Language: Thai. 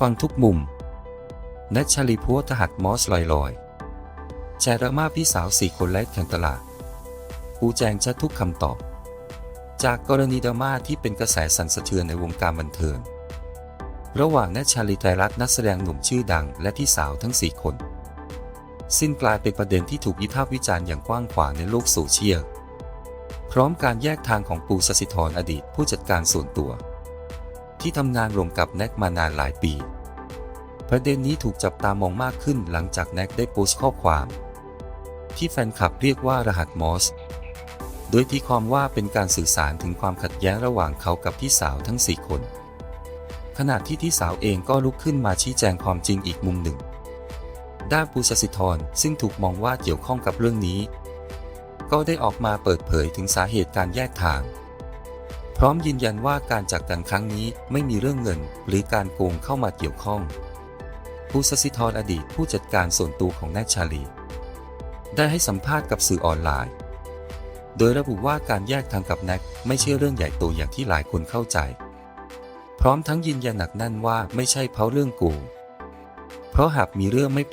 ฟังทุกมุมนทชลีพัวทหัดมอสลอยลอยๆแชร์ราม่าพี่สาวสี่คนไร้แข่งตลาดปูแจงชัดทุกคำตอบ จากกรณีดราม่าที่เป็นกระแสสั่นสะเทือนในวงการบันเทิง ระหว่างนทชาลีไตรรัตน์นักแสดงหนุ่มชื่อดังและพี่สาวทั้งสี่คน สิ้นกลายเป็นประเด็นที่ถูกวิพากษ์วิจารณ์อย่างกว้างขวางในโลกโซเชียล พร้อมการแยกทางของปูสสิธรอดีตผู้จัดการส่วนตัว ที่ทำงานร่วมกับแน็กมานานหลายปี ประเด็นนี้ถูกจับตามองมากขึ้นหลังจากแน็กได้โพสต์ข้อความ ที่แฟนคลับเรียกว่ารหัสมอส โดยที่ความว่าเป็นการสื่อสารถึงความขัดแย้งระหว่างเขากับพี่สาวทั้ง 4 คน ขณะที่พี่สาวเองก็ลุกขึ้นมาชี้แจงความจริงอีกมุมหนึ่ง ด้านปูสสิธรซึ่งถูกมองว่าเกี่ยวข้องกับเรื่องนี้ ก็ได้ออกมาเปิดเผยถึงสาเหตุการแยกทาง พร้อมยืนยันว่าการจากกันครั้งนี้ไม่มีเรื่องเงิน หรือการโกงเข้ามาเกี่ยวข้องปูสสิธรอดีตผู้จัดการส่วนตัวของแนทชาลี ได้ให้สัมภาษณ์กับสื่อออนไลน์ โดยระบุว่าการแยกทางกับแน็กไม่ใช่เรื่องใหญ่โตอย่างที่หลายคนเข้าใจ พร้อมทั้งยืนยันหนักแน่นว่าไม่ใช่เพราะเรื่องโกงเพราะหากมีเรื่องไม่